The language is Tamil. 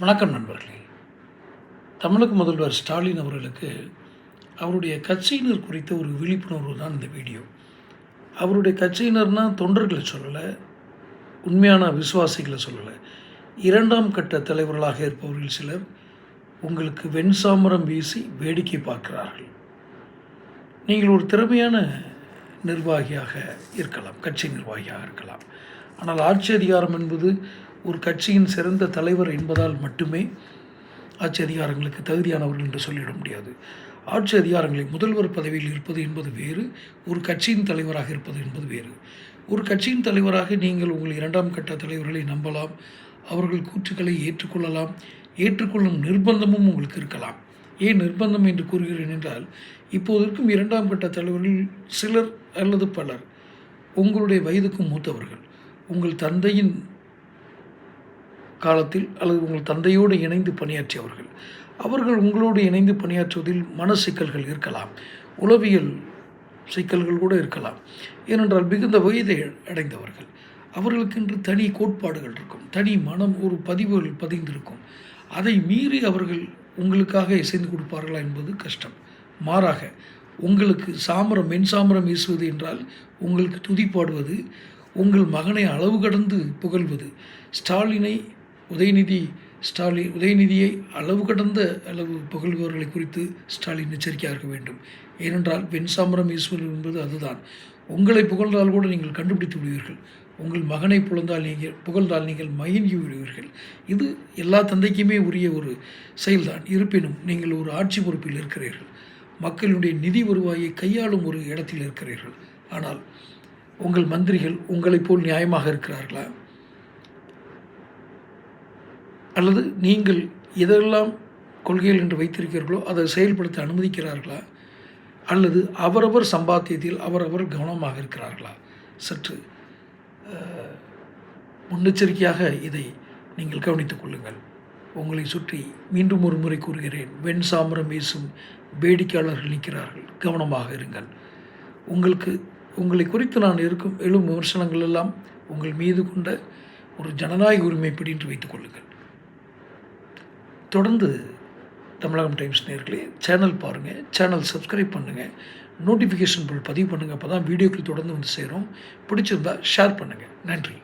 வணக்கம் நண்பர்களே. தமிழக முதல்வர் ஸ்டாலின் அவர்களுக்கு அவருடைய கட்சியினர் குறித்த ஒரு விழிப்புணர்வு தான் இந்த வீடியோ. அவருடைய கட்சியினர்னால் தொண்டர்களை சொல்லலை உண்மையான விசுவாசிகளை சொல்லலை. இரண்டாம் கட்ட தலைவர்களாக இருப்பவர்கள் சிலர் உங்களுக்கு வெண்சாமரம் வீசி வேடிக்கை பார்க்கிறார்கள். நீங்கள் ஒரு திறமையான நிர்வாகியாக இருக்கலாம் கட்சி நிர்வாகியாக இருக்கலாம். ஆனால் ஆட்சி அதிகாரம் என்பது ஒரு கட்சியின் சிறந்த தலைவர் என்பதால் மட்டுமே ஆட்சி அதிகாரங்களுக்கு தகுதியானவர்கள் என்று சொல்லிட முடியாது. ஆட்சி அதிகாரங்களை முதல்வர் பதவியில் இருப்பது என்பது வேறு ஒரு கட்சியின் தலைவராக இருப்பது என்பது வேறு. ஒரு கட்சியின் தலைவராக நீங்கள் உங்கள் இரண்டாம் கட்ட தலைவர்களை நம்பலாம் அவர்கள் கூற்றுக்களை ஏற்றுக்கொள்ளலாம் ஏற்றுக்கொள்ளும் நிர்பந்தமும் உங்களுக்கு இருக்கலாம். ஏன் நிர்பந்தம் என்று கூறுகிறேன் என்றால் இப்போது இருக்கும் இரண்டாம் கட்ட தலைவர்கள் சிலர் அல்லது பலர் உங்களுடைய வயதுக்கும் மூத்தவர்கள். உங்கள் தந்தையின் காலத்தில் அல்லது உங்கள் தந்தையோடு இணைந்து பணியாற்றியவர்கள். அவர்கள் உங்களோடு இணைந்து பணியாற்றுவதில் மன சிக்கல்கள் இருக்கலாம். உளவியல் சிக்கல்கள் கூட இருக்கலாம். ஏனென்றால் மிகுந்த வயதை அடைந்தவர்கள். அவர்களுக்கென்று தனி கோட்பாடுகள் இருக்கும். தனி மனம் ஒரு பதிவுகள் பதிந்திருக்கும். அதை மீறி அவர்கள் உங்களுக்காக இசைந்து கொடுப்பார்களா என்பது கஷ்டம். மாறாக உங்களுக்கு சாமரம் மென்சாமரம் வீசுவது என்றால் உங்களுக்கு துதிப்பாடுவது உங்கள் மகனை அளவு கடந்து புகழ்வது ஸ்டாலினை உதயநிதி ஸ்டாலின் உதயநிதியை அளவு கடந்த அளவு புகழ்பவர்களை குறித்து ஸ்டாலின் எச்சரிக்கையாக இருக்க வேண்டும். ஏனென்றால் வெண்சாமரம் ஈஸ்வரன் என்பது அதுதான். உங்களை புகழ்ந்தால் கூட நீங்கள் கண்டுபிடித்து விடுவீர்கள். உங்கள் மகனை புலந்தால் நீங்கள் புகழ்ந்தால் நீங்கள் மயங்கி விடுவீர்கள். இது எல்லா தந்தைக்குமே உரிய ஒரு செயல்தான். இருப்பினும் நீங்கள் ஒரு ஆட்சி பொறுப்பில் இருக்கிறீர்கள். மக்களுடைய நிதி வருவாயை கையாளும் ஒரு இடத்தில் இருக்கிறீர்கள். ஆனால் உங்கள் மந்திரிகள் உங்களைப் போல் நியாயமாக இருக்கிறார்களா? அல்லது நீங்கள் எதெல்லாம் கொள்கைகள் என்று வைத்திருக்கிறீர்களோ அதை செயல்படுத்த அனுமதிக்கிறார்களா? அல்லது அவரவர் சம்பாத்தியத்தில் அவரவர் கவனமாக இருக்கிறார்களா? சற்று முன்னெச்சரிக்கையாக இதை நீங்கள் கவனித்துக் கொள்ளுங்கள். உங்களை சுற்றி மீண்டும் ஒரு முறை கூறுகிறேன். வெண் சாமரம் வீசும் வேடிக்கையாளர்கள் நிற்கிறார்கள். கவனமாக இருங்கள். உங்களுக்கு உங்களை குறித்து நான் இருக்கும் எழும் விமர்சனங்கள் எல்லாம் உங்கள் மீது கொண்ட ஒரு ஜனநாயக உரிமை என்று வைத்துக் கொள்ளுங்கள். தொடர்ந்து தமிழகம் டைம்ஸ் நேர்களே சேனல் பாருங்கள் சேனல் சப்ஸ்கிரைப் பண்ணுங்கள் நோட்டிஃபிகேஷன் பில் பதிவு பண்ணுங்கள் அப்போ தான் வீடியோக்கள் தொடர்ந்து வந்து சேரும். பிடிச்சிருந்தா ஷேர் பண்ணுங்கள் நன்றி.